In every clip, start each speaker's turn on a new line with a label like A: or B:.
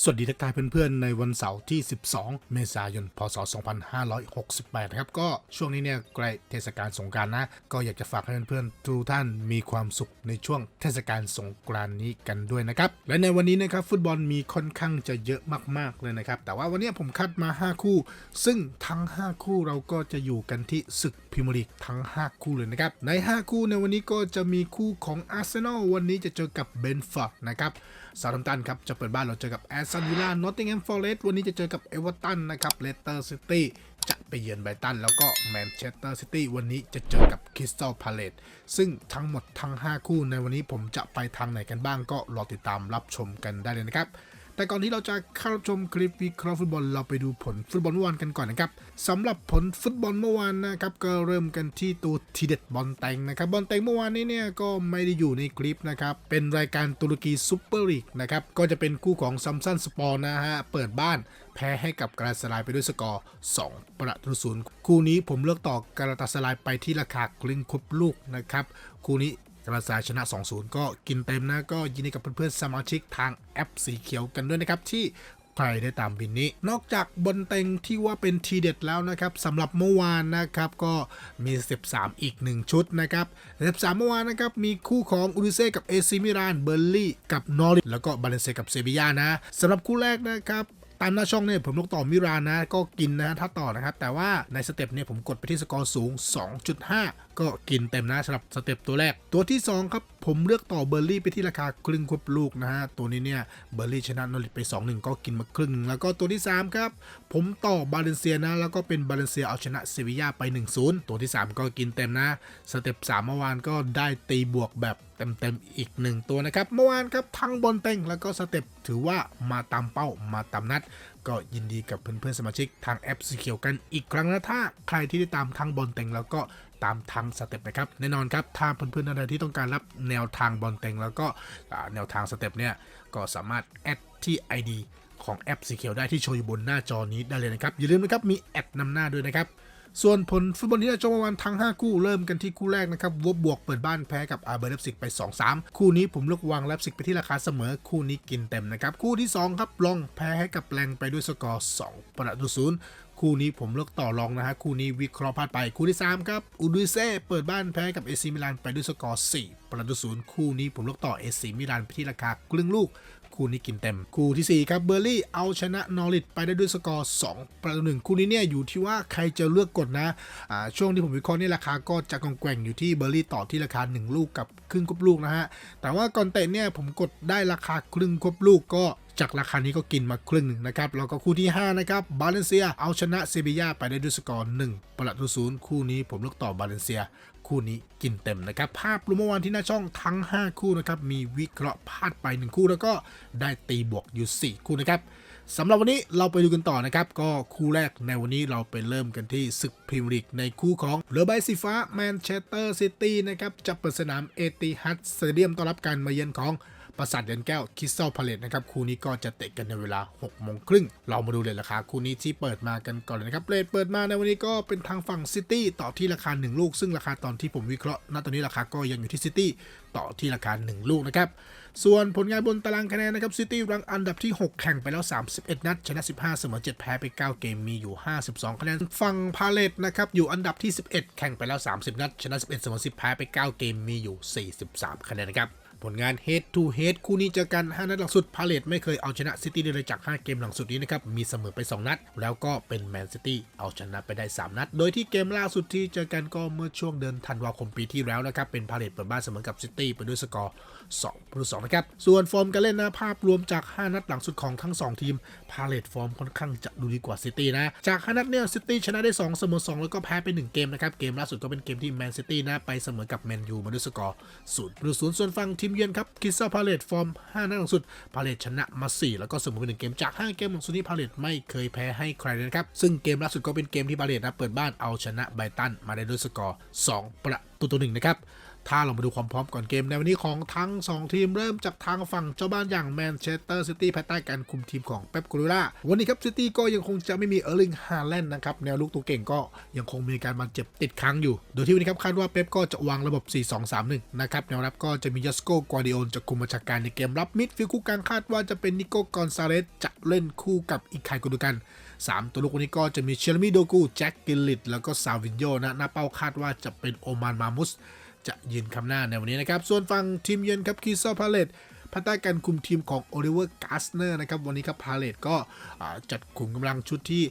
A: สวัสดีทักทายเพื่อนๆ ในวันเสาร์ที่ 12 เมษายน พศ 2568 ครับ ก็ช่วงนี้เนี่ยใกล้เทศกาลสงกรานต์นะ ก็อยากจะฝากให้เพื่อนๆ ทุกท่านมีความสุขในช่วงเทศกาลสงกรานต์นี้กันด้วยนะครับ และในวันนี้นะครับฟุตบอลมีค่อนข้างจะเยอะมากๆเลยนะครับ แต่ว่าวันนี้ผมคัดมา 5 คู่ ซึ่งทั้ง 5 คู่เราก็จะอยู่กันที่ศึกพรีเมียร์ลีกทั้ง 5 คู่เลยนะครับ ใน 5 คู่ในวันนี้ก็จะมีคู่ของอาร์เซนอลวันนี้จะเจอกับเบนฟอร์ดนะครับ ซาร์ตัมตันครับจะเปิดบ้านเราเจอกับแอสตันวิลล่านอตติงแฮมฟอร์เรสต์วันนี้จะเจอกับเอเวอร์ตันนะครับเลสเตอร์ซิตี้จะไปเยือนไบรตัน แล้วก็แมนเชสเตอร์ซิตี้วันนี้จะเจอกับคริสตัลพาเลตซึ่งทั้งหมดทั้ง 5 คู่ในวันนี้ผมจะไปทางไหนกันบ้างก็รอติดตามรับชมกันได้เลยนะครับ แต่ก่อนที่เราจะเข้าชมคลิปวิเคราะห์ฟุตบอลเราไปดูผลฟุตบอลเมื่อวานกันก่อนนะครับสำหรับผลฟุตบอลเมื่อวานนะครับก็เริ่มกันที่ตัวทีเด็ดบอลแตงนะครับบอลแตงเมื่อวานนี้เนี่ยก็ไม่ได้อยู่ในคลิปนะครับเป็นรายการตุรกีซูเปอร์ลีกนะครับก็จะเป็นคู่ของซัมซันสปอร์นะฮะเปิดบ้านแพ้ให้กับกราสลายไปด้วยสกอร์ 2 ประตูศูนย์คู่นี้ผมเลือกต่อกราตาสลายไปที่ราคากลิ้งครบลูกนะครับคู่นี้ กระสายชนะ 2-0 ก็กินเต็มนะ ก็ยินดีกับเพื่อนๆสมาชิกทางแอปสีเขียวกันด้วยนะครับ ที่ใครได้ตามบินนี้ นอกจากบนเต็งที่ว่าเป็นทีเด็ดแล้วนะครับสำหรับเมื่อวานนะครับก็มี 13 อีก 1 ชุดนะครับ 13 เมื่อวานนะครับมีคู่ของอุดิเซ่กับเอซิมิรานเบอร์ลี่กับนอริแล้วก็บาเลนเซียกับเซบียานะสำหรับคู่แรกนะครับ ตามหน้าช่องเนี่ยผมลงต่อมิรานนะ ก็กินนะถ้าต่อนะครับ แต่ว่าในสเต็ปเนี่ยผมกดไปที่สกอร์สูง 2.5 ก็กินเต็มนะสำหรับสเต็ปตัวแรก ตัวที่ 2 ครับผมเลือกต่อเบอร์รี่ไปที่ราคาครึ่งควบลูกนะฮะ ตัวนี้เนี่ยเบอร์รี่ชนะนอริทไป 2-1 ก็กินมาครึ่ง แล้วก็ตัวที่ 3 ครับ ผมต่อบาเลนเซียนะ แล้วก็เป็นบาเลนเซียเอาชนะเซบียาไป 1-0 ตัวที่ 3 ก็กินเต็มนะ สเต็ป3เมื่อวานก็ได้ตีบวกแบบ เต็มๆอีก 1 ตัวนะครับ เมื่อวานครับทั้งบอลเต็งแล้วก็สเต็ปถือว่ามาตามเป้ามาตามนัด ก็ยินดีกับเพื่อนๆสมาชิกทางแอปสีเขียวกันอีกครั้งนะถ้าใครที่ได้ตามทั้งบอลเต็งแล้วก็ตามทั้งสเต็ปนะครับแน่นอนครับถ้าเพื่อนๆท่านใดที่ต้องการรับแนวทางบอลเต็งแล้วก็แนวทางสเต็ปเนี่ยก็สามารถแอดที่ ID ของแอปสีเขียวได้ที่โชว์อยู่บนหน้าจอนี้ได้เลยนะครับอย่าลืมนะครับมีแอดนำหน้าด้วยนะครับ ส่วนผลฟุตบอลนี้จะประมาณทั้ง 5 คู่เริ่มกันที่คู่แรกนะครับวบบวกเปิดบ้านแพ้กับอาร์เบอร์เลฟซิกไป 2-3 คู่นี้ผมเลือกวางเลฟซิกไปที่ราคาเสมอ คู่นี้กินเต็มนะครับ คู่ที่ 2 ครับลองแพ้ให้กับแรงไปด้วยสกอร์2ประตูศูนย์คู่นี้ผมเลือกต่อรองนะฮะคู่นี้วิเคราะห์พลาดไปคู่ที่ 3 ครับอูดิเซ่เปิดบ้านแพ้กับเอซีมิลานไปด้วยสกอร์4ประตูศูนย์คู่นี้ผมเลือกต่อเอซีมิลานไปที่ราคาครึ่งลูก คู่นี้กินเต็ม คู่ทีสี่ 4 ครับเบอร์ลี่เอาชนะนอริทไปได้ด้วยสกอร์ 2 ประตูหนึ่งคู่นี้เนี่ยอยู่ที่ว่าใครจะเลือกกดนะอ่าช่วงที่ผมวิเคราะห์นี่ราคาก็จะกองแกว่งอยู่ที่เบอร์ลี่ต่อที่ราคา 1 ลูกกับครึ่งควบลูกนะฮะแต่ว่าก่อนเตะเนี่ยผมกดได้ราคาครึ่งควบลูกก็ จากราคานี้ก็กินมาครึ่งหนึ่งนะครับ แล้วก็คู่ที่ 5 นะครับบาเลนเซียเอาชนะเซบียาไปได้ด้วยสกอร์1ประตูศูนย์คู่นี้ผมเลือกต่อบาเลนเซีย คู่นี้กินเต็มนะครับ ภาพรวมเมื่อวานที่หน้าช่องทั้ง 5 คู่นะครับ มีวิเคราะห์พลาดไป 1 คู่แล้วก็ได้ตีบวกอยู่ 4 คู่นะครับสำหรับวันนี้เราไปดูกันต่อนะครับ ก็คู่แรกในวันนี้เราไปเริ่มกันที่ศึกพรีเมียร์ลีกในคู่ของเรือใบสีฟ้าแมนเชสเตอร์ซิตี้นะครับจะเปิดสนามเอติฮัดสเตเดียมต้อนรับการมาเยือนของ ปราสาทเดือนแก้วคิสตัลพาเลตนะครับคู่นี้ก็จะเตะกันในเวลา6โมงครึ่งเรามาดูเลยราคาคู่นี้ที่เปิดมากันก่อนเลยนะครับเลทเปิดมาในวันนี้ก็เป็นทางฝั่งซิตี้ต่อที่ราคา 1 ลูก ซึ่งราคาตอนที่ผมวิเคราะห์ณตอนนี้ราคาก็ยังอยู่ที่ซิตี้ต่อที่ราคา 1 ลูกนะครับส่วนผลงานบนตารางคะแนนนะครับซิตี้รังอันดับที่ 6 แข่งไปแล้ว 31 นัดชนะ 15 เสมอ 7 แพ้ไป 9 เกมมีอยู่ 52 คะแนนฝั่งพาเลตนะครับอยู่อันดับที่ 11 แข่งไปแล้ว 30 นัดชนะ 11 เสมอ 10 แพ้ไป 9 เกมมีอยู่ 43 คะแนนนะครับ ผลงาน head to head คู่นี้เจอกัน 5 นัดหลังสุด พาเลตไม่เคยเอาชนะซิตี้เลยจาก 5 เกมหลังสุดนี้นะครับ มีเสมอไป 2 นัด แล้วก็เป็นแมนซิตี้เอาชนะไปได้ 3 นัด โดยที่เกมล่าสุดที่เจอกันก็เมื่อช่วงเดือนธันวาคมปีที่แล้วนะครับ เป็นพาเลตเปิดบ้านเสมอกับซิตี้ไปด้วยสกอร์2ประตู2นะครับ ส่วนฟอร์มการเล่นนะภาพรวมจาก 5 นัดหลังสุดของทั้ง 2 ทีม พาเลตฟอร์มค่อนข้างจะดูดีกว่าซิตี้นะ จาก 5 นัดเนี่ยซิตี้ชนะได้ 2 เสมอ 2 แล้วก็แพ้ไป 1 เกมนะครับ เกมล่าสุดก็เป็นเกมที่แมนซิตี้นะไปเสมอกับแมนยูมาด้วยสกอร์0ประตู0ส่วนฝั่งทีมเยือนครับคิสซาพาเลตฟอร์ม 5 นัดหลังสุด พาเลตชนะมา 4 แล้วก็เสมอไป1เกมจาก 5 เกมหลังสุดนี้พาเลตไม่เคยแพ้ให้ใครเลยนะครับ ซึ่งเกมล่าสุดก็เป็นเกมที่พาเลตนะเปิดบ้านเอาชนะไบตันมาได้ด้วยสกอร์ 2 ประตูต่อหนึ่งนะครับ ถ้าเรามาดูความพร้อมก่อนเกมในวันนี้ของทั้ง 2 ทีมเริ่มจากทางฝั่งเจ้าบ้านอย่างแมนเชสเตอร์ซิตี้ภายใต้การคุมทีมของเป๊ปกูรูล่าวันนี้ครับซิตี้ก็ยังคงจะไม่มีเออร์ลิงฮาแลนด์นะครับ แนวลุกตัวเก่งก็ยังคงมีการบาดเจ็บติดค้างอยู่ โดยที่วันนี้ครับคาดว่าเป๊ปก็จะวางระบบ 4-2-3-1 นะครับ แนวรับก็จะมียัสโกกวาดิโอนจะคุมบัญชาการในเกมรับมิดฟิลด์คู่กลางคาดว่าจะเป็นนิโก้กอนซาเลสจะเล่นคู่กับอีกไคกุนดูกัน 3 ตัวลูกวันนี้ก็จะมีเชลมิโดกูแจ็คกิลลิตแล้วก็ซาวินโยนะหน้าเป้าคาดว่าจะเป็นโอมานมามุส จะยืนคำหน้าในวันนี้นะครับ ส่วนฝั่งทีมเยือนครับคีซอพาเลตภายใต้การคุมทีมของโอลิเวอร์กาสเนอร์นะครับ วันนี้ครับพาเลตก็จัดขุมกำลังชุดที่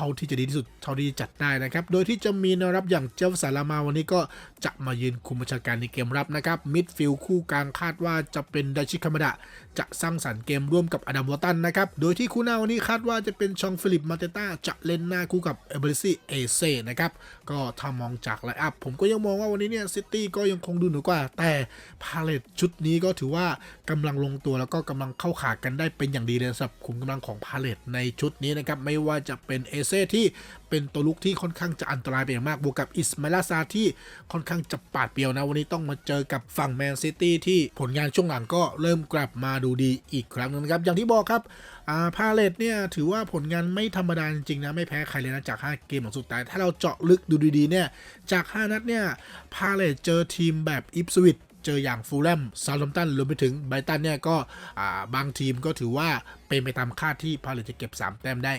A: เท่าที่จะดีที่สุดเท่าที่จัดได้นะครับ โดยที่จะมีแนวรับอย่างเจฟสารามาวันนี้ก็จะมายืนคุมบัญชาการในเกมรับนะครับมิดฟิลด์คู่กลางคาดว่าจะเป็นดชิคามาดะจะสร้างสรรค์เกมร่วมกับอดัมวอตันนะครับโดยที่คู่หน้าวันนี้คาดว่าจะเป็นชองฟิลิปมาเตต้าจะเล่นหน้าคู่กับเอเบริซีเอเซ่นะครับก็ถ้ามองจากไลน์อัพผมก็ยังมองว่าวันนี้เนี่ยซิตี้ก็ยังคงดูเหนือกว่า แต่พาเลตชุดนี้ก็ถือว่ากำลังลงตัวแล้วก็กำลังเข้าขากันได้เป็นอย่างดีเลยสำหรับขุมกำลังของพาเลตในชุดนี้นะครับไม่ว่าจะเป็นเอเซ่ที่เป็นตัวลุกที่ค่อนข้างจะอันตรายเป็นอย่างมากบวกกับอิสมาลาซาที่ค่อนข้างจะปาดเปรียวนะ วันนี้ต้องมาเจอกับฝั่งแมนซิตี้ที่ผลงานช่วงหลังก็เริ่มกลับมาดูดีอีกครั้งหนึงนะครับ อย่างที่บอกครับอาพาเลตเนี่ยถือว่าผลงานไม่ธรรมดาจริงๆนะ ไม่แพ้ใครเลยนะ จาก 5 เกมหลังสุดแต่ถ้าเราเจาะลึกดูดีๆเนี่ยจาก 5 นัดเนี่ยพาเลตเจอทีมแบบอิฟสวิต เจออย่างฟูลแลมซาล m มตันรวมไปถึงไบรตันเนี่ยก็บางทีมก็ถือว่าเป็นไปตามคาดที่พาเลตจะเก็บ 3 แต้มได้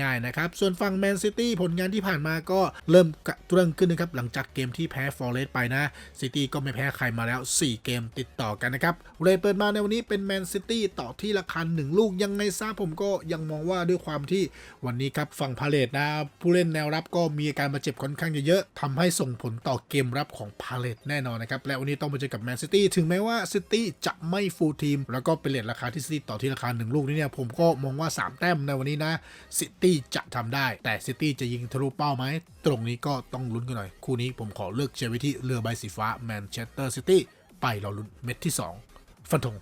A: ง่ายๆนะครับ ส่วนฝั่งแมนซิตี้ผลงานที่ผ่านมาก็เริ่มกระเตื้องขึ้นนะครับ หลังจากเกมที่แพ้ฟอร์เรสไปนะซิตี้ก็ไม่แพ้ใครมาแล้ว 4 เกมติดต่อกันนะครับเรทเปิดมาในวันนี้เป็นแมนซิตี้ต่อที่ราคา1ลูกยังไงซะผมก็ยังมองว่าด้วยความที่วันนี้ครับฝั่งพาเลตนะ ผู้เล่นแนวรับก็มีอาการบาดเจ็บค่อนข้างเยอะๆทำให้ส่งผลต่อเกมรับของพาเลตแน่นอนนะครับและวันนี้ต้องมาเจอกับแมนซิตี้ถึงแม้ว่าซิตี้จะไม่ฟูลทีม แล้วก็เป็นเลทราคาที่ซิตี้ต่อที่ราคา1ลูกนี้เนี่ยผมก็มองว่า 3 แต้มในวันนี้นะซิตี้จะทำได้ แต่ซิตี้จะยิงทะลุเป้าไหม ตรงนี้ก็ต้องลุ้นกันหน่อย คู่นี้ผมขอเลือกเชียร์ไว้ที่เรือใบสีฟ้าแมนเชสเตอร์ซิตี้ไปเราลุ้นเม็ดที่ 2 ฟันธง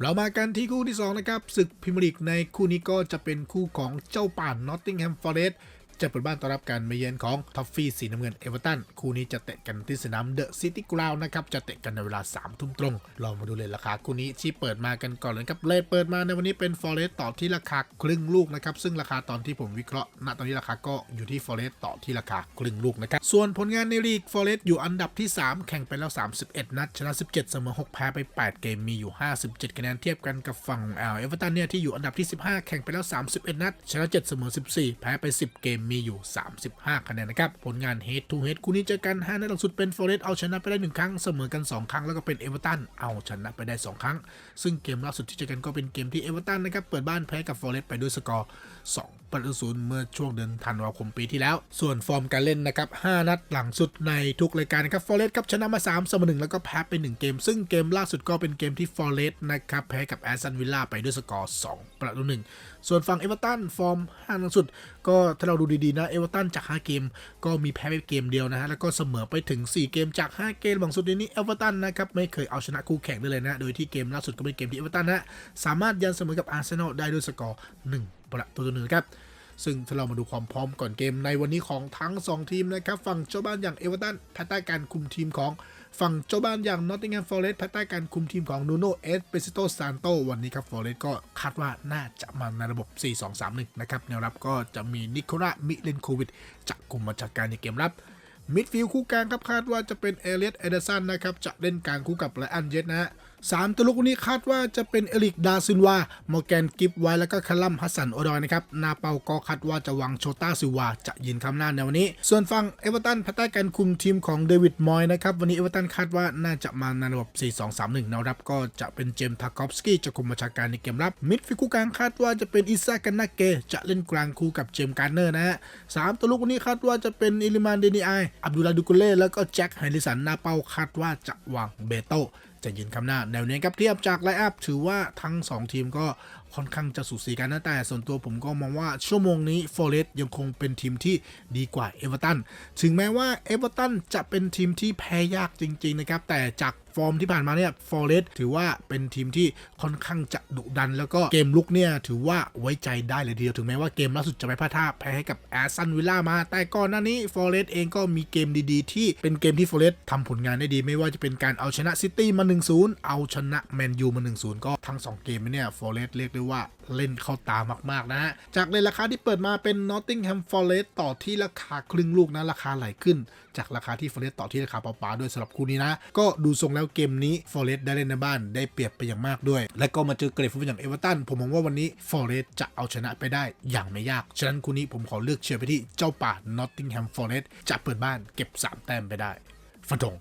A: เรามากันที่คู่ที่ 2 นะครับศึกพรีเมียร์ลีกในคู่นี้ก็จะเป็นคู่ของเจ้าป่านนอตติงแฮมฟอร์เรสต์ จะเปิดบ้านต้อนรับการมาเยือนของท็อฟฟี่สีน้ำเงินเอเวอร์ตันคู่นี้จะเตะกันที่สนามเดอะซิตี้กราวน์นะครับจะเตะกันในเวลา3ทุ่มตรงเรามาดูเลยราคาคู่นี้ที่เปิดมากันก่อนเลยครับเลทเปิดมาในวันนี้เป็นฟอเรสต์ต่อที่ราคาครึ่งลูกนะครับซึ่งราคาตอนที่ผมวิเคราะห์ณตอนนี้ราคาก็อยู่ที่ฟอเรสต์ต่อที่ราคาครึ่งลูกนะครับส่วนผลงานในลีกฟอเรสต์อยู่อันดับที่ 3 แข่งไปแล้ว 31 นัดชนะ 17 เสมอ 6 แพ้ไป 8 เกมมีอยู่ 57 คะแนนเทียบกันกับฝั่งเอลเอเวอร์ตันเนี่ยที่อยู่อันดับที่ 15 แข่งไปแล้ว 31 นัดชนะ 7 เสมอ 14 แพ้ไป 10 เกมมีอยู่ 35 คะแนนนะครับ ผลงาน head to head คู่นี้เจอกัน5นัดหลังสุดเป็นฟอเรสต์เอาชนะไปได้ 1 ครั้ง เสมอกัน 2 ครั้ง แล้วก็เป็นเอเวอร์ตันเอาชนะไปได้ 2 ครั้ง ซึ่งเกมล่าสุดที่เจอกันก็เป็นเกมที่เอเวอร์ตันนะครับเปิดบ้านแพ้กับฟอเรสต์ไปด้วยสกอร์2 ประตูศูนย์เมื่อช่วงเดือนธันวาคมปีที่แล้ว ส่วนฟอร์มการเล่นนะครับ 5 นัดหลังสุดในทุกรายการนะครับฟอร์เรสต์ครับชนะมา3เสมอ1แล้วก็แพ้ไป 1 เกม ซึ่งเกมล่าสุดก็เป็นเกมที่ฟอร์เรสต์นะครับแพ้กับแอสตันวิลล่าไปด้วยสกอร์2ประตูหนึ่งส่วนฝั่งเอเวอร์ตันฟอร์ม5นัดสุด ก็ถ้าเราดูดีๆนะเอเวอร์ตันจาก 5 เกม ก็มีแพ้ไปเกมเดียวนะฮะแล้วก็เสมอไปถึง 4 เกมจาก 5 เกมหลังสุดนี้เอเวอร์ตันนะครับไม่เคยเอาชนะคู่แข่งได้เลยนะโดยที่เกมล่าสุดก็เป็นเกมที่เอเวอร์ตันนะสามารถยันเสมอกับอาร์เซนอลได้ด้วยสกอร์1 ประตูต่อหนึ่งครับ ซึ่งถ้าเรามาดูความพร้อมก่อนเกมในวันนี้ของทั้ง 2 ทีมนะครับฝั่งเจ้าบ้านอย่างเอเวอร์ตันภายใต้การคุมทีมของฝั่งเจ้าบ้านอย่างนอตติงแฮมฟอร์เรสต์ภายใต้การคุมทีมของนูโนเอสเปซิโตซานโตวันนี้ครับฟอร์เรสต์ก็คาดว่าน่าจะมาในระบบ 4-2-3-1 นะครับแนวรับก็จะมีนิโคลามิเลนโควิดจะคุมมาจากการในเกมรับมิดฟิลด์คู่กลางครับคาดว่าจะเป็นเอเลียตเอเดอร์สันนะครับจะเล่นกลางคู่กับไลอันเยตนะฮะสามตัวลูกวันนี้คาดว่าจะเป็นเอริกดาซินวามอร์แกนกิฟไว้แล้วก็คาลัมฮัสันโอดอยนะครับนาเปาก็คาดว่าจะวางโชต้าซิวาจะยืนคำหน้าในวันนี้ ส่วนฝั่งเอเวอร์ตันภายใต้การคุมทีมของเดวิดมอยนะครับวันนี้เอเวอร์ตันคาดว่าน่าจะมาในระบบ 4-2-3-1แนวรับก็จะเป็นเจมส์ทาคอฟสกี้จะคุมบัญชาการในเกมรับมิดฟิลด์คู่กลางคาดว่าจะเป็นอิซากันนาเกจะเล่นกลางคู่กับเจมส์การ์เนอร์นะฮะสามตัวลูกวันนี้คาดว่าจะเป็นอิลิมานเดนิไออับดุลลาดูกุเล่แล้วก็แจ็คไฮริสันนาเปาคาดว่าจะวางเบโต จะยืนคำหน้าแนวเนี้ครับเทียบจากไลน์อัพถือว่าทั้ง 2 ทีมก็ค่อนข้างจะสูสีกันนะแต่ส่วนตัวผมก็มองว่าชั่วโมงนี้ฟอเรสต์ยังคงเป็นทีมที่ดีกว่าเอเวอร์ตันถึงแม้ว่าเอเวอร์ตันจะเป็นทีมที่แพ้ยากจริงๆนะครับแต่จาก ฟอร์มที่ผ่านมาเนี่ยฟอเรสถือว่าเป็นทีมที่ค่อนข้างจะดุดัน แล้วก็เกมลุกเนี่ยถือว่าไว้ใจได้เลยทีเดียวถึงแม้ว่าเกมล่าสุดจะไปพลาดท่าแพ้ให้กับแอสตันวิลล่ามา แต่ก่อนหน้านี้ฟอเรสเองก็มีเกมดีๆ ที่เป็นเกมที่ฟอเรสทำผลงานได้ดีไม่ว่าจะเป็นการเอาชนะซิตี้มา 1-0 เอาชนะแมนยูมา 1-0 ก็ทั้ง 2 เกมเนี่ยฟอเรสเรียกได้ว่าเล่นเข้าตามาก ๆ นะฮะ จากในราคาที่เปิดมาเป็น Nottingham Forest ต่อที่ราคาครึ่งลูกนะ ราคาไหลขึ้น จากราคาที่ฟอเรสต่อที่ราคาเปล่าๆด้วยสำหรับคู่นี้นะ ก็ดูทรงแล้วเกมนี้ฟอเรสได้เล่นในบ้านได้เปรียบไปอย่างมากด้วย และก็มาเจอเกรดฟุตบอลอย่างเอเวอร์ตันผมมองว่าวันนี้ฟอเรสจะเอาชนะไปได้อย่างไม่ยาก ฉะนั้นคู่นี้ผมขอเลือกเชียร์ไปที่เจ้าป่า Nottingham Forest จะเปิดบ้านเก็บ 3 แต้มไปได้ฟันธง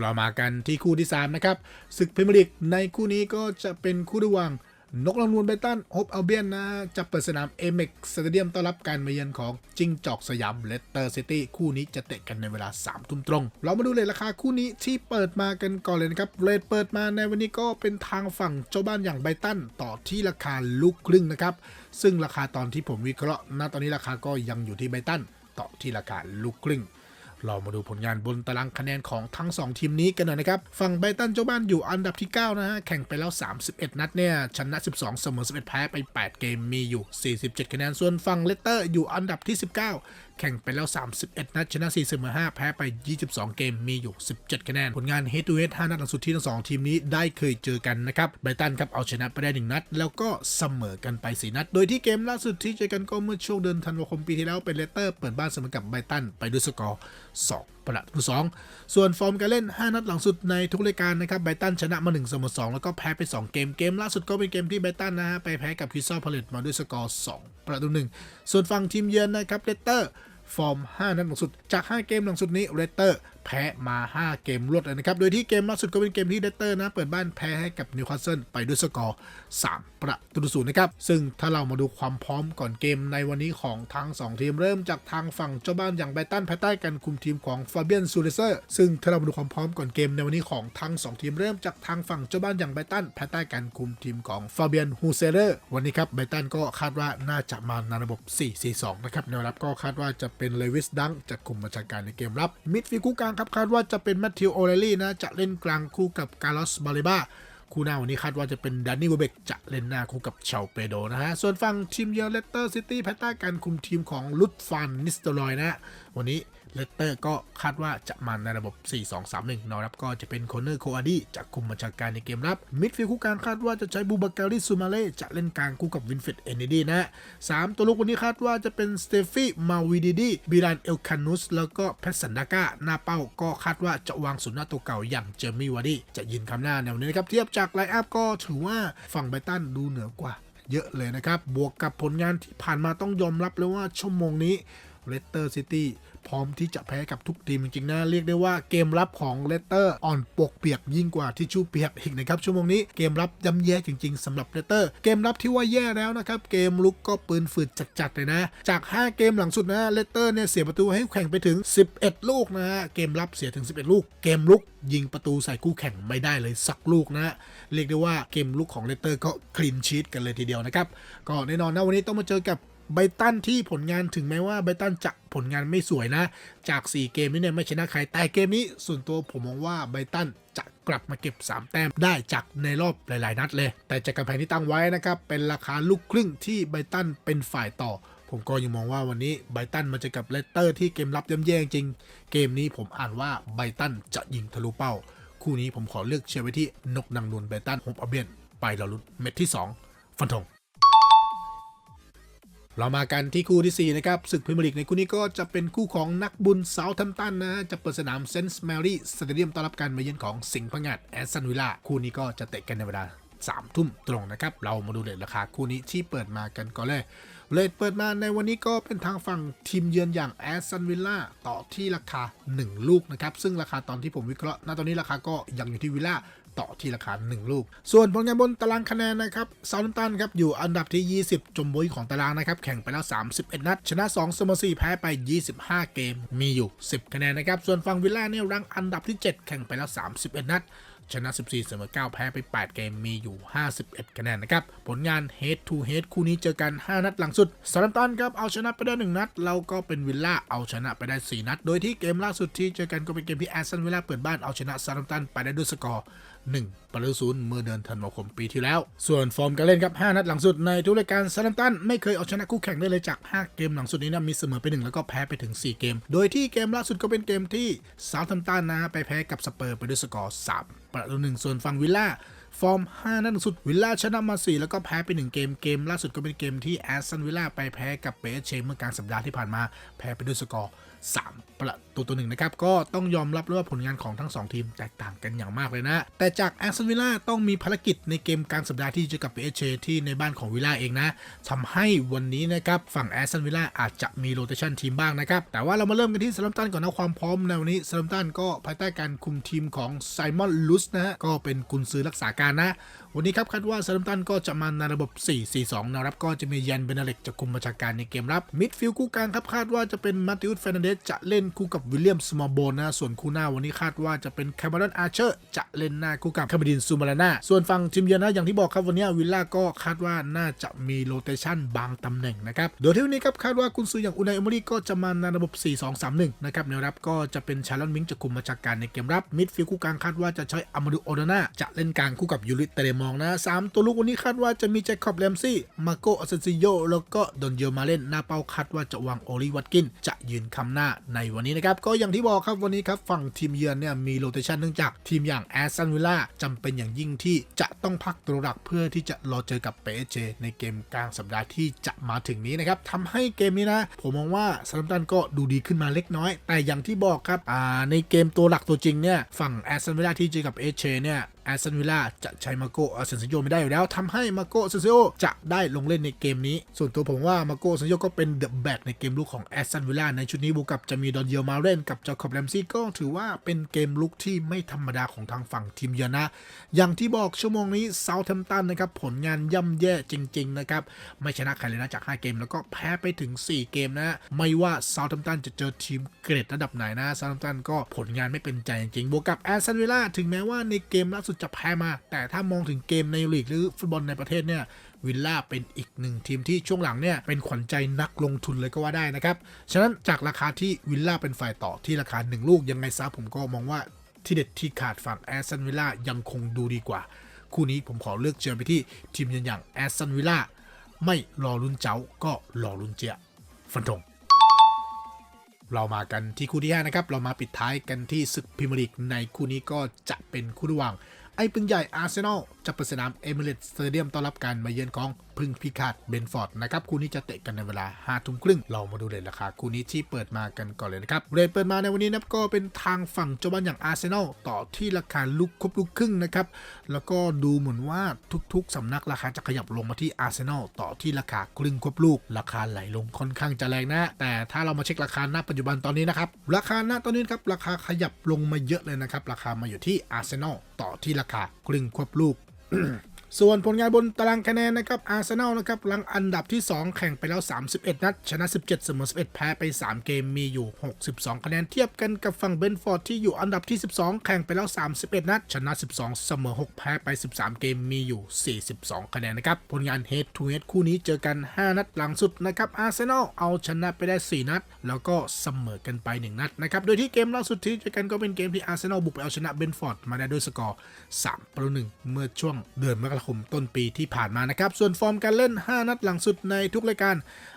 A: เรามากันที่คู่ที่ 3 นะครับศึกพรีเมียร์ลีกในคู่นี้ก็จะเป็นคู่ระหว่าง นกลำนวนไบตันโฮปอัลเบียนนะ จะเปิดสนามเอเม็กสเตเดียมต้อนรับการมาเยือนของจิงจอกสยามเลสเตอร์ซิตี้คู่นี้จะเตะกันในเวลา3ทุ่มตรง เรามาดูเลยราคาคู่นี้ที่เปิดมากันก่อนเลยนะครับเรทเปิดมาในวันนี้ก็เป็นทางฝั่งเจ้าบ้านอย่างไบตันต่อที่ราคาลูกครึ่งนะครับ ซึ่งราคาตอนที่ผมวิเคราะห์ณตอนนี้ราคาก็ยังอยู่ที่ไบตันต่อที่ราคาลูกครึ่ง เรามาดูผลงานบนตารางคะแนนของทั้ง 2 ทีมนี้กันหน่อยนะครับ ฝั่งไบตันเจ้าบ้านอยู่อันดับที่ 9 นะฮะ แข่งไปแล้ว 31 นัดเนี่ย ชนะ 12 เสมอ 11 แพ้ไป 8 เกมมีอยู่ 47 คะแนน ส่วนฝั่งเลสเตอร์อยู่อันดับที่ 19 แข่งไปแล้ว 31 นัดชนะ4เสมอ5แพ้ไป 22 เกมมีอยู่ 17 คะแนน ผลงาน head to head 5นัดหลังสุดที่ทั้ง2ทีมนี้ได้เคยเจอกันนะครับไบรตันครับเอาชนะไปได้ 1 นัด แล้วก็เสมอกันไป 4 นัด โดยที่เกมล่าสุดที่เจอกันก็เมื่อช่วงเดือนธันวาคมปีที่แล้วเป็นเลสเตอร์เปิดบ้านเสมอกับไบรตันไปด้วยสกอร์ 2 ประตู2ส่วนฟอร์มการเล่น 5 นัดหลังสุดในทุกรายการนะครับไบรตันชนะมา1เสมอ2แล้วก็แพ้ไป 2 เกมเกมล่าสุดก็เป็นเกมที่ไบรตันนะฮะไปแพ้กับคริสตัลพาเลตมาด้วยสกอร์2ประตู1ส่วนฝั่งทีมเยือนนะครับเลสเตอร์ ฟอร์ม 5 นัดหลังสุด จาก 5 เกมหลังสุดนี้เรเตอร์ แพ้มา 5 เกมรวดเลยนะครับ โดยที่เกมล่าสุดก็เป็นเกมที่เรเตอร์นะ เปิดบ้านแพ้ให้กับนิวคาสเซิลไปด้วยสกอร์ 3 ประตูศูนย์นะครับ ซึ่งถ้าเรามาดูความพร้อมก่อนเกมในวันนี้ของทั้ง 2 ทีมเริ่มจากทางฝั่งเจ้าบ้านอย่างไบรตันภายใต้การคุมทีมของฟาเบียนซูเรเซอร์ซึ่งถ้าเรามาดูความพร้อมก่อนเกมในวันนี้ของทั้ง 2 ทีมเริ่มจากทางฝั่งเจ้าบ้านอย่างไบรตันภายใต้การคุมทีมของฟาเบียนฮูเซเรอร์วันนี้ครับไบรตันก็คาดว่าน่าจะมาในระบบ 4-4-2 นะครับแนวรับก็คาดว่าจะเป็นเลวิสดังจะคุมบัญชาการในเกมรับมิดฟิลด์กลางครับคาดว่าจะเป็นแมทธิวโอเรลลี่นะจะเล่นกลางคู่กับกาลอสบาเลบาคู่หน้าวันนี้คาดว่าจะเป็นดันนี่เวเบกจะเล่นหน้าคู่กับเชาเปโดนะฮะ ส่วนฝั่งทีมเยือนเลสเตอร์ซิตี้ภายใต้การคุมทีมของลุดฟันนิสเตอรอยนะฮะวันนี้ เลสเตอร์ก็คาดว่าจะมาในระบบ 4-2-3-1นะครับก็จะเป็นโคเนอร์โคอาดีจะคุมบัญชาการในเกมรับมิดฟิลด์คู่กลางคาดว่าจะใช้บูบาการิซูมาเล่จะเล่นกลางคู่กับวินเฟดเอนเนดีนะฮะสามตัวลูกวันนี้คาดว่าจะเป็นสเตฟี่มาวิดีดีบิรันเอลคานุสแล้วก็แพทสันดาก้าหน้าเป้าก็คาดว่าจะวางสุนย์หน้าตัวเก่าอย่างเจอร์มี่วาร์ดี้จะยินคำหน้าแนวนี้นะครับเทียบจากไลน์อัพก็ถือว่าฝั่งไบตันดูเหนือกว่าเยอะเลยนะครับ บวกกับผลงานที่ผ่านมาต้องยอมรับเลยว่าชั่วโมงนี้ เลสเตอร์ซิตี้พร้อมที่จะแพ้กับทุกทีมจริงๆนะเรียกได้ว่าเกมรับของเลสเตอร์อ่อนปกเปียกยิ่งกว่าที่ชู่เปียกอีกนะครับชั่วโมงนี้เกมรับย่ำแย่จริงๆสำหรับเลสเตอร์เกมรับที่ว่าแย่แล้วนะครับเกมลุกก็ปืนฝืดจัดๆเลยนะ จาก 5 เกมหลังสุดนะเลสเตอร์เนี่ยเสียประตูให้แข่งไปถึง 11 ลูกนะฮะเกมรับเสียถึง 11 ลูก เกมลุกยิงประตูใส่คู่แข่งไม่ได้เลยสักลูกนะเรียกได้ว่าเกมลุกของเลสเตอร์ก็คลีนชีตกันเลยทีเดียวนะครับก็แน่นอนนะวันนี้ต้องมาเจอกับ ไบตันที่ผลงานถึงแม้ว่าไบตันจะผลงานไม่สวยนะ จาก 4 เกมนี้เนี่ยไม่ชนะใคร แต่เกมนี้ส่วนตัวผมมองว่าไบตันจะกลับมาเก็บ 3 แต้มได้จากในรอบหลาย ๆ นัดเลย แต่จากกำแพงที่ตั้งไว้นะครับ เป็นราคาลูกครึ่งที่ไบตันเป็นฝ่ายต่อ ผมก็ยังมองว่าวันนี้ไบตันมาเจอกับเลสเตอร์ที่เกมรับย่ำแย่จริง เกมนี้ผมอ่านว่าไบตันจะยิงทะลุเป้า คู่นี้ผมขอเลือกเชียร์ไว้ที่นกนางนวลไบตันโฮปอเบียนไปเราลุ้นเม็ดที่สองฟันธง เรามากันที่คู่ทีสี่ 4 นะครับศึกพรีเมียร์ลีกในคู่นี้ก็จะเป็นคู่ของนักบุญเซาท์แทมตันนะจะเปิดสนามเซนส์แมรี่สเตเดียมต้อนรับการมาเยือนของสิงห์พงาดแอสตันวิลล่าคู่นี้ก็จะเตะกันในเวลา3ทุ่มตรงนะครับ เรามาดูเลทราคาคู่นี้ที่เปิดมากันก่อนเลยเลทเปิดมาในวันนี้ก็เป็นทางฝั่งทีมเยือนอย่างแอสตันวิลล่าต่อที่ราคา 1 ลูกนะครับ ซึ่งราคาตอนที่ผมวิเคราะห์ณตอนนี้ราคาก็ยังอยู่ที่วิลล่า ต่อที่ราคา1ลูก ส่วนผลงานบนตารางคะแนนนะครับซา u ์ h ตันครับอยู่อันดับที่ 20 จมบุยของตารางนะครับแข่งไปแล้ว 31 นัด ชนะ2เสมอ4แพ้ไป 25 เกม มีอยู่ 10 คะแนนนะครับส่วนฝั่งวิลล่าเนี่ยรังอันดับที่ 7 แข่งไปแล้ว 31 นัดชนะ 14 เสมอ 9 แพ้ไป 8 เกม มีอยู่ 51 คะแนนนะครับ ผลงาน head to head คู่นี้เจอกัน 5 นัดหลังสุดซาร์ตันครับ เอาชนะไปได้ 1 นัด เราก็เป็นวิลล่า เอาชนะไปได้ 4 นัด โดยที่เกมล่าสุดที่เจอกันก็เป็นเกมที่แอสตันวิลล่าเปิดบ้าน เอาชนะซาร์ตันไปได้ด้วยสกอร์ 1 ประตูศูนย์เมื่อเดือนธันวาคมปีที่แล้ว ส่วนฟอร์มการเล่นครับ 5 นัดหลังสุดในทุกรายการซาร์ตันไม่เคยเอาชนะคู่แข่งได้เลยจาก 5 เกมหลังสุดนี้นะมีเสมอไป 1 แล้วก็แพ้ไปถึง 4 เกม โดยที่เกมล่าสุดก็เป็นเกมที่ซาร์ตันนะไปแพ้กับสเปอร์ไปด้วยสกอร์3ประตูหนึ่งส่วนฝั่งวิลล่าฟอร์ม 5 นัดสุดวิลล่าชนะมา 4 แล้วก็แพ้ไป 1 เกม เกมล่าสุดก็เป็นเกมที่แอสตันวิลล่าไปแพ้กับเบสเชเมื่อกลางสัปดาห์ที่ผ่านมา แพ้ไปด้วยสกอร์ 3 ประตูตัวหนึ่งนะครับ ก็ต้องยอมรับเลยว่าผลงานของทั้ง 2 ทีมแตกต่างกันอย่างมากเลยนะ แต่จากแอสตันวิลล่าต้องมีภารกิจในเกมกลางสัปดาห์ที่จอกับเบสเชที่ในบ้านของวิลล่าเองนะทำให้วันนี้นะครับ ฝั่งแอสตันวิลล่าอาจจะมีโรเตชันทีมบ้างนะครับ แต่ว่าเรามาเริ่มกันที่สลัมตันก่อนนะความพร้อมในวันนี้สลัมตันก็ภายใต้การคุมทีมของไซมอนลุสนะฮะก็เป็นกุนซือรักษาการนะ วันนี้ครับคาดว่าซาร์ตันก็จะมาในระบบ 4-4-2 นะครับ ก็จะมียันเบนเล็กจะคุมบัญชาการในเกมรับ มิดฟิลด์คู่กลางครับคาดว่าจะเป็นมาติอุสเฟรนเดสจะเล่นคู่กับวิลเลียมสมอลโบนนะ ส่วนคู่หน้าวันนี้คาดว่าจะเป็นแคมเบรอนอาร์เชอร์จะเล่นหน้าคู่กับคาบิดินซูมาราน่า ส่วนฝั่งทีมเยือนนะอย่างที่บอกครับวันนี้วิลล่าก็คาดว่าน่าจะมีโรเตชันบางตำแหน่งนะครับ โดยที่วันนี้ครับคาดว่ากุนซืออย่างอุนายอมรีก็จะมาในระบบ 4-2-3-1 นะครับแนวรับก็จะเป็นชาลอนมิงจะคุมบัญชาการในเกมรับมิดฟิลด์คู่กลางคาดว่าจะใช้อามาดูโอนาน่าจะเล่นกลางคู่กับยูริเตเรมองนะสามตัวลูกวันนี้คาดว่าจะมีแจ็คคอบแรมซี่มาโกอาเซนซิโยแล้วก็ดอนเยลมาเล่นหน้าเป้าคาดว่าจะวางโอลิวัตกิน จะยืนคำหน้าในวันนี้นะครับ ก็อย่างที่บอกครับวันนี้ครับฝั่งทีมเยือนเนี่ยมีโรเตชันเนื่องจากทีมอย่างแอสตันวิลล่าจำเป็นอย่างยิ่งที่จะต้องพักตัวหลักเพื่อที่จะรอเจอกับเปเจในเกมกลางสัปดาห์ที่จะมาถึงนี้นะครับทำให้เกมนี้นะ ผมมองว่าซาร์ตันก็ดูดีขึ้นมาเล็กน้อย แต่อย่างที่บอกครับในเกมตัวหลักตัวจริงเนี่ยฝั่งแอสตันวิลล่าที่เจอกับเอเจเนี่ย แอสตันวิลล่าจะใช้มาโกอาเซนซิโยไม่ได้อยู่แล้วทำให้มาโกเซนซิโยจะได้ลงเล่นในเกมนี้ ส่วนตัวผมว่ามาโกเซนซิโยก็เป็นเดอะแบกในเกมลุกของแอสตันวิลล่าในชุดนี้บวกกับจะมีดอนเยลมาเรนกับจอคอบแรมซี่ก็ถือว่าเป็นเกมลุกที่ไม่ธรรมดาของทางฝั่งทีมเยือนนะ อย่างที่บอกชั่วโมงนี้เซาท์แฮมป์ตันนะครับผลงานย่ำแย่จริง ๆ นะครับ ไม่ชนะใครเลยนะจาก 5 เกม แล้วก็แพ้ไปถึง 4 เกมนะ ไม่ว่าเซาท์แฮมป์ตันจะเจอทีมเกรดระดับไหนนะเซาท์แฮมป์ตันก็ผลงานไม่เป็นใจจริงๆบวกกับแอสตันวิลล่าถึงแม้ว่าในเกมล่าสุดจะแพ้มา แต่ถ้ามองถึงเกมในลีกหรือฟุตบอลในประเทศเนี่ยวิลล่าเป็นอีกหนึ่งทีมที่ช่วงหลังเนี่ยเป็นขวัญใจนักลงทุนเลยก็ว่าได้นะครับ ฉะนั้นจากราคาที่วิลล่าเป็นฝ่ายต่อที่ราคา 1 ลูกยังไงซะผมก็มองว่าที่เด็ดที่ขาดฝั่งแอสตันวิลล่ายังคงดูดีกว่า คู่นี้ผมขอเลือกเชียร์ไปที่ทีมอย่างแอสตันวิลล่าไม่รอลุ้นเจ้าก็รอลุ้นเจียฟันธงเรามากันที่คู่ที่ 5 นะครับ เรามาปิดท้ายกันที่ศึกพรีเมียร์ลีกในคู่นี้ก็จะเป็นคู่ระหว่าง ไอ้ปืนใหญ่อาร์เซนอลจะเปิดสนามเอมิเรตสเตเดียมต้อนรับการมาเยือนของ พึ่งพิฆาตเบนฟอร์ดนะครับคู่นี้จะเตะกันในเวลา5ทุ่มครึ่งเรามาดูเรทราคาคู่นี้ที่เปิดมากันก่อนเลยนะครับเรทเปิดมาในวันนี้นะครับก็เป็นทางฝั่งเจ้าบ้านอย่างอาร์เซนอลต่อที่ราคาลุกครบลุกครึ่งนะครับแล้วก็ดูเหมือนว่าทุกๆสำนักราคาจะขยับลงมาที่อาร์เซนอลต่อที่ราคาครึ่งควบลูก ราคาไหลลงค่อนข้างจะแรงนะ แต่ถ้าเรามาเช็คราคาณปัจจุบันตอนนี้นะครับราคาณตอนนี้ครับราคาขยับลงมาเยอะเลยนะครับราคามาอยู่ที่อาร์เซนอลต่อที่ราคาครึ่งควบลูก ส่วนผลงานบนตารางคะแนนนะครับอาร์เซนอลนะครับหลังอันดับที่ 2 แข่งไปแล้ว 31 นัด ชนะ 17 เสมอ 11 แพ้ไป 3 เกมมีอยู่ 62 คะแนนเทียบกันกับฝั่งเบนฟอร์ดที่อยู่อันดับที่ 12 แข่งไปแล้ว 31 นัด ชนะ 12 เสมอ 6 แพ้ไป 13 เกมมีอยู่ 42 คะแนนนะครับผลงาน Head to Head คู่นี้เจอกัน 5 นัดหลังสุดนะครับอาร์เซนอลเอาชนะไปได้ 4 นัด แล้วก็เสมอกันไป 1 นัดนะครับโดยที่เกมล่าสุดที่เจอกันก็เป็นเกมที่อาร์เซนอลบุกไปเอาชนะเบนฟอร์ดมาได้ด้วยสกอร์3ประตู1เมื่อช่วงเดือนมกราคมต้นปีที่ผ่านมานะครับ ส่วนฟอร์มการเล่น 5 นัดหลังสุดในทุกรายการ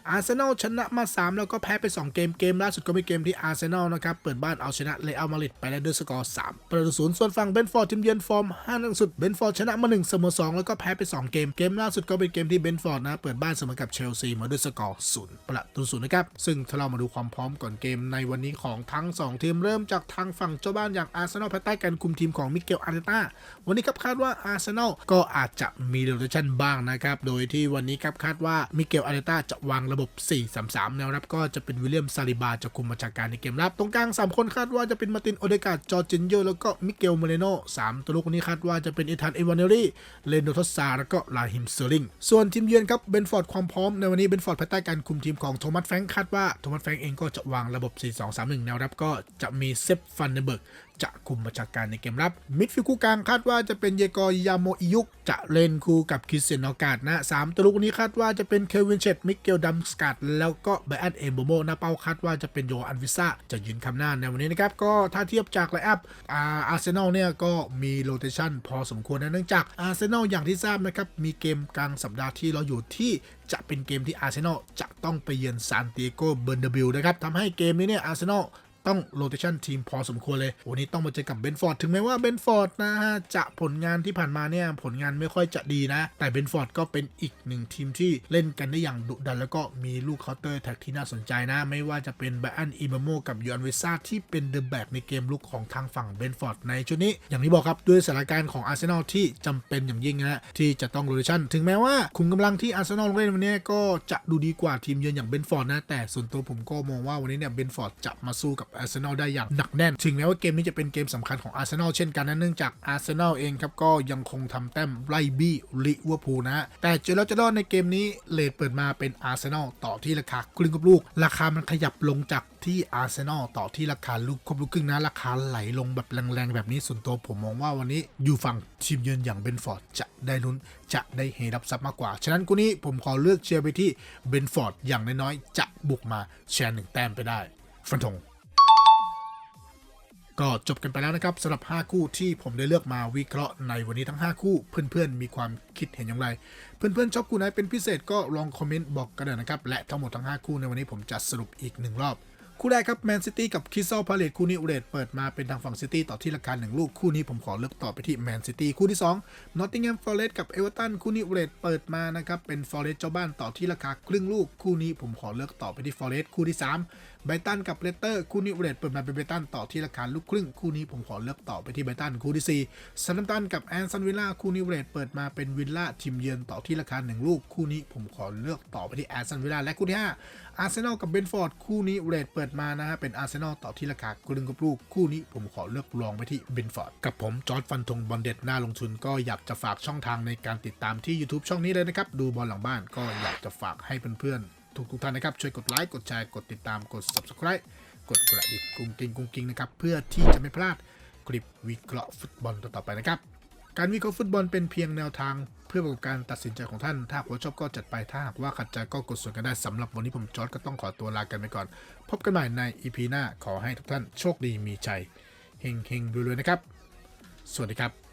A: อาร์เซนอลชนะมา 3 แล้วก็แพ้ไป 2 เกมเกมล่าสุดก็เป็นเกมที่อาร์เซนอลนะครับ เปิดบ้านเอาชนะเลอัลมาริดไปได้ด้วยสกอร์ 3 ประตูศูนย์ส่วนฝั่งเบนฟอร์ดทีมเยือนฟอร์ม 5 นัดสุดเบนฟอร์ดชนะมา 1 เสมอ 2 แล้วก็แพ้ไป 2 เกมเกมล่าสุดก็เป็นเกมที่เบนฟอร์ดนะเปิดบ้านเสมอกับเชลซีมาด้วยสกอร์0ประตูศูนย์นะครับซึ่งถ้าเรามาดูความพร้อมก่อนเกมในวันนี้ของทั้ง 2 ทีมเริ่มจากทางฝั่งเจ้าบ้านอย่างอาร์เซนอลภายใต้การคุมทีมของมิเกลอาร์เตต้าวันนี้ครับคาดว่าอาร์เซนอลก็อาจจะมีโรเตชันบ้างนะครับ โดยที่วันนี้ครับคาดว่ามิเกลอาร์เตต้าจะวางระบบ 4-3-3 แนวรับก็จะเป็นวิลเลียมซาลิบาจะคุมบัญชาการในเกมรับ ตรงกลาง 3 คนคาดว่าจะเป็นมาร์ตินโอเดกาจอร์จินโยแล้วก็มิเกลเมเรโน3ตัวลูกนนี้คาดว่าจะเป็นอิธานเอวานเนรี่เลนโดทอสซาแล้วก็ลาฮิมเซอร์ลิงส่วนทีมเยือนครับเบนฟอร์ดความพร้อมในวันนี้เบนฟอร์ดภายใต้การคุมทีมของโทมัสแฟงคาดว่าโทมัสแฟงเองก็จะวางระบบ 4-2-3-1 แนวรับก็จะมีเซฟฟันเดเบิร์ก จะคุมประชาการในเกมรับ มิดฟิลด์คู่กลางคาดว่าจะเป็นเยกอร์ยาโมอิยุกจะเล่นคู่กับคริสเซียนอากาดนะสามตัวลุกนี้คาดว่าจะเป็นเควินเชตมิเกลดัมสกัดแล้วก็ไบอันเอมโบโมหน้าเป้าคาดว่าจะเป็นโยอันวิซ่าจะยืนคำหน้าในวันนี้นะครับ ก็ถ้าเทียบจากไลอัพอาร์เซนอลเนี่ยก็มีโรเตชันพอสมควรนะเนื่องจากอาร์เซนอลอย่างที่ทราบนะครับมีเกมกลางสัปดาห์ที่เราอยู่ที่จะเป็นเกมที่อาร์เซนอลจะต้องไปเยือนซานติเอโกเบอร์นาบิลนะครับทำให้เกมนี้เนี่ยอาร์เซนอล ต้องโรเตชันทีมพอสมควรเลยวันนี้ต้องมาเจอกับเบนฟอร์ดถึงแม้ว่าเบนฟอร์ดนะฮะจะผลงานที่ผ่านมาเนี่ยผลงานไม่ค่อยจะดีนะ แต่เบนฟอร์ดก็เป็นอีกหนึ่งทีมที่เล่นกันได้อย่างดุดัน แล้วก็มีลูกเคาน์เตอร์แท็กที่น่าสนใจนะ ไม่ว่าจะเป็นไบอันอีเบโมกับยอนเวซ่าที่เป็นเดอะแบกในเกมลุกของทางฝั่งเบนฟอร์ดในชุดนี้ อย่างที่บอกครับด้วยสถานการณ์ของอาร์เซนอลที่จำเป็นอย่างยิ่งนะฮะที่จะต้องโรเตชันถึงแม้ว่าคุมกำลังที่อาร์เซนอลลงเล่นวันนี้ก็จะดูดีกว่าทีมเยือนอย่างเบนฟอร์ดนะแต่ส่วนตัวผมก็มองว่าวันนี้เนี่ยเบนฟอร์ดจะมาสู้กับอาร์เซนอลได้อย่างหนักแน่น ถึงแม้ว่าเกมนี้จะเป็นเกมสำคัญของอาร์เซนอลเช่นกันนะเนื่องจากอาร์เซนอลเองครับก็ยังคงทำแต้มไล่บี้ลิเวอร์พูลนะ แต่เจอแล้วจะรอดในเกมนี้เลทเปิดมาเป็นอาร์เซนอลต่อที่ราคาครึ่งกับลูก ราคามันขยับลงจากที่อาร์เซนอลต่อที่ราคาลูกครบลูกครึ่งนะราคาไหลลงแบบแรงๆแบบนี้ส่วนตัวผมมองว่าวันนี้อยู่ฝั่งทีมเยือนอย่างเบนฟอร์ดจะได้ลุ้นจะได้เฮรับซับมากกว่า ฉะนั้นกูนี้ผมขอเลือกเชียร์ไปที่เบนฟอร์ดอย่างน้อยๆจะบุกมาแชร์หนึ่งแต้มไปได้ ฟันธง ก็จบกันไปแล้วนะครับสำหรับ 5 คู่ที่ผมได้เลือกมาวิเคราะห์ในวันนี้ทั้ง 5 คู่ เพื่อนๆ มีความคิดเห็นอย่างไร เพื่อนๆชอบคู่ไหนเป็นพิเศษก็ลองคอมเมนต์บอกกันหน่อยนะครับ และทั้งหมดทั้ง 5 คู่ในวันนี้ผมจะสรุปอีกหนึ่งรอบ คู่แรกครับแมนซิตี้กับคิสซอลพาเลตคู่นี้อุเรตเปิดมาเป็นทางฝั่งซิตี้ต่อที่ราคาหนึ่งลูกคู่นี้ผมขอเลือกต่อไปที่แมนซิตี้คู่ที่2นอตติงแฮมฟอร์เรสต์กับเอเวอร์ตันคู่นี้อุเรตเปิดมานะครับเป็นฟอร์เรสต์เจ้าบ้านต่อที่ราคาครึ่งลูกคู่นี้ผมขอเลือกต่อไปที่ฟอเรสต์คู่ที่3 ไบตันกับเลสเตอร์คู่นี้อุเรตเปิดมาเป็นไบตันต่อที่ราคาลูกครึ่งคู่นี้ผมขอเลือกต่อไปที่ไบตันคู่ที่4ซันตันกับแอนซันวิลล่าคู่นี้อุเรตเปิดมาเป็นวิลล่าทีมเยือนต่อที่ราคาหนึ่งลูกคู่นี้ผมขอเลือกต่อไปที่แอนซันวิลล่าและคู่ที่ห้าอาร์เซนอลกับเบนฟอร์ดคู่นี้เรทเปิดมานะฮะเป็นอาร์เซนอลต่อที่ราคากลึงกับลูกคู่นี้ผมขอเลือกลองไปที่เบนฟอร์ดกับผมจอร์ดฟันธงบอลเด็ดหน้าลงทุนก็อยากจะฝากช่องทางในการติดตามที่ YouTube ช่องนี้เลยนะครับดูบอลหลังบ้านก็อยากจะฝากให้เพื่อนๆ ทุกๆท่านนะครับ ช่วยกดไลค์กดแชร์กดติดตามกด Subscribe กดกระดิ่งกุ้งกิ้งกุ้งกิ้งนะครับเพื่อที่จะไม่พลาดคลิปวิเคราะห์ฟุตบอลต่อๆไปนะครับการวิเคราะห์ฟุตบอลเป็นเพียงแนวทางเพื่อประกอบการตัดสินใจของท่าน ถ้าหากว่าชอบก็จัดไป ถ้าหากว่าขัดใจก็กดส่วนกันได้สำหรับวันนี้ผมจอร์ดก็ต้องขอตัวลากันไปก่อน พบกันใหม่ใน EP หน้าขอให้ทุกท่านโชคดีมีชัยเฮงเฮงรวยๆนะครับ สวัสดีครับ